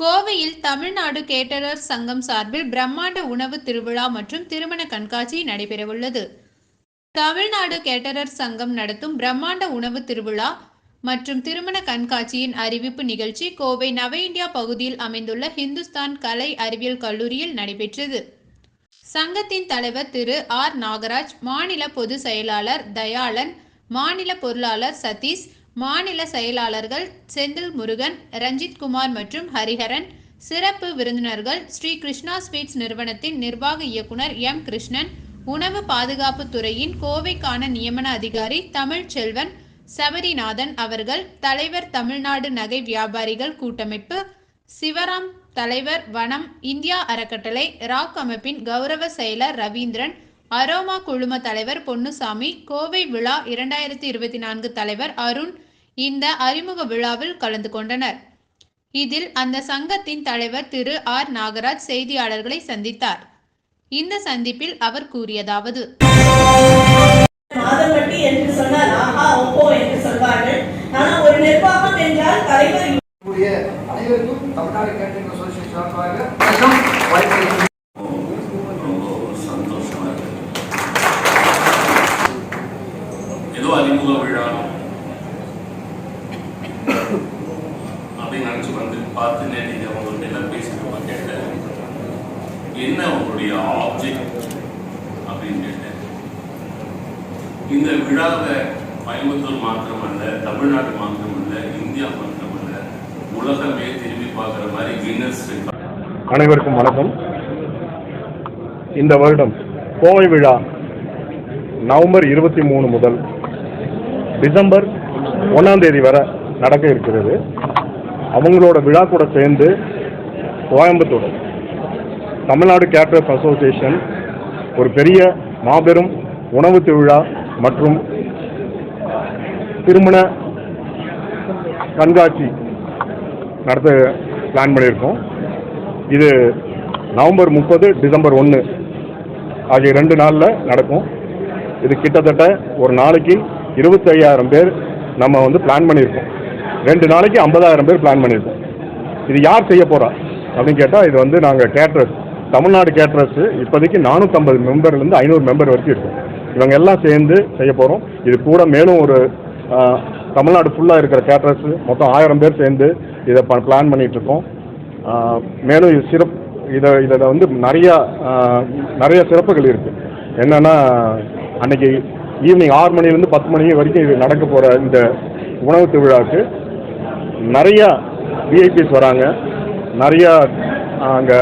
கோவையில் தமிழ்நாடு கேட்டரர் சங்கம் சார்பில் பிரம்மாண்ட உணவு திருவிழா மற்றும் திருமண கண்காட்சி நடைபெறவுள்ளது. தமிழ்நாடு கேட்டரர் சங்கம் நடத்தும் பிரம்மாண்ட உணவு திருவிழா மற்றும் திருமண கண்காட்சியின் அறிவிப்பு நிகழ்ச்சி கோவை நவ இந்தியா பகுதியில் அமைந்துள்ள ஹிந்துஸ்தான் கலை அறிவியல் கல்லூரியில் நடைபெற்றது. சங்கத்தின் தலைவர் திரு ஆர் நாகராஜ் மாநில பொதுச் செயலாளர் தயாளன் மாநில பொருளாளர் சதீஷ் மாநில செயலாளர்கள் செந்தில் முருகன் ரஞ்சித் குமார் மற்றும் ஹரிஹரன் சிறப்பு விருந்தினர்கள் ஸ்ரீ கிருஷ்ணா ஸ்வீட்ஸ் நிறுவனத்தின் நிர்வாக இயக்குனர் எம் கிருஷ்ணன் உணவு பாதுகாப்பு துறையின் கோவைக்கான நியமன அதிகாரி தமிழ் செல்வன் சபரிநாதன் அவர்கள் தலைவர் தமிழ்நாடு நகை வியாபாரிகள் கூட்டமைப்பு சிவராம் தலைவர் வனம் இந்தியா அறக்கட்டளை ராக் அமைப்பின் கௌரவ செயலர் ரவீந்திரன் அரோமா குழும தலைவர் பொன்னுசாமி கோவை விழா இரண்டாயிரத்தி இருபத்தி நான்கு தலைவர் அருண் இந்த அறிமுக விழாவில் கலந்து கொண்டனர். இதில் அந்த சங்கத்தின் தலைவர் திரு. ஆர். நாகராஜ் செய்தியாளர்களை சந்தித்தார். இந்த சந்திப்பில் அவர் கூறியதாவது. மாதம்பட்டி என்று சொன்னால் ஆஹா ஒப்போ என்று சொல்வார்கள். ஆனால் ஒரு நிர்வாகம் என்றால் தலைவர் கூடிய அனைவருக்கும் தமிழ்நாடு கேட்டரிங் அசோசியேஷன் சார்பாக வணக்கம் வாழ்த்துக்கள் ரொம்ப சந்தோஷமா இருக்கு ஏதோ அறிமுக விழா அப்படின்னு நினச்சி வந்து பார்த்து நேற்று அவங்கள்ட்ட எல்லாம் பேசிட்டு கேட்டேன். என்ன உங்களுடைய ஆப்ஜெக்ட் அப்படின்னு கேட்டேன். இந்த விழாவை கோயம்புத்தூர் மாத்திரமல்ல தமிழ்நாடு மாத்திரமல்ல இந்தியா மாத்திரமல்ல உலகமே திரும்பி பார்க்குற மாதிரி கின்னஸ் அனைவருக்கும் வணக்கம். இந்த வருடம் கோவை விழா நவம்பர் இருபத்தி மூணு முதல் டிசம்பர் ஒன்றாம் தேதி வரை நடக்க இருக்கிறது. அவங்களோட விழா கூட சேர்ந்து கோயம்புத்தூர் தமிழ்நாடு கேட்டர்ஸ் அசோசியேஷன் ஒரு பெரிய மாபெரும் உணவு திருவிழா மற்றும் திருமண கண்காட்சி நடத்த பிளான் பண்ணியிருக்கோம். இது நவம்பர் முப்பது டிசம்பர் ஒன்று ஆகிய ரெண்டு நாளில் நடக்கும். இது கிட்டத்தட்ட ஒரு நாளைக்கு இருபத்தையாயிரம் பேர் நம்ம வந்து பிளான் பண்ணியிருக்கோம். ரெண்டு நாளைக்கு ஐம்பதாயிரம் பேர் பிளான் பண்ணியிருக்கோம். இது யார் செய்ய போகிறா அப்படின்னு கேட்டால் இது வந்து நாங்கள் கேட்ரஸ் தமிழ்நாடு கேட்ரஸ் இப்போதைக்கு நானூற்றம்பது மெம்பர்லேருந்து ஐநூறு மெம்பர் வரைக்கும் இருக்கும். இவங்க எல்லாம் சேர்ந்து செய்ய போகிறோம் இது கூட மேலும் ஒரு தமிழ்நாடு ஃபுல்லாக இருக்கிற கேட்ரஸ் மொத்தம் ஆயிரம் பேர் சேர்ந்து இதை ப பிளான் பண்ணிகிட்ருக்கோம் மேலும் இது சிறப்பு இதை இதில் வந்து நிறையா நிறைய சிறப்புகள் இருக்குது என்னென்னா அன்னைக்கு ஈவினிங் ஆறு மணிலேருந்து பத்து மணி வரைக்கும் இது நடக்க போகிற இந்த உணவு திருவிழாவுக்கு நிறையா விஐபிஸ் வராங்க. நிறையா அங்கே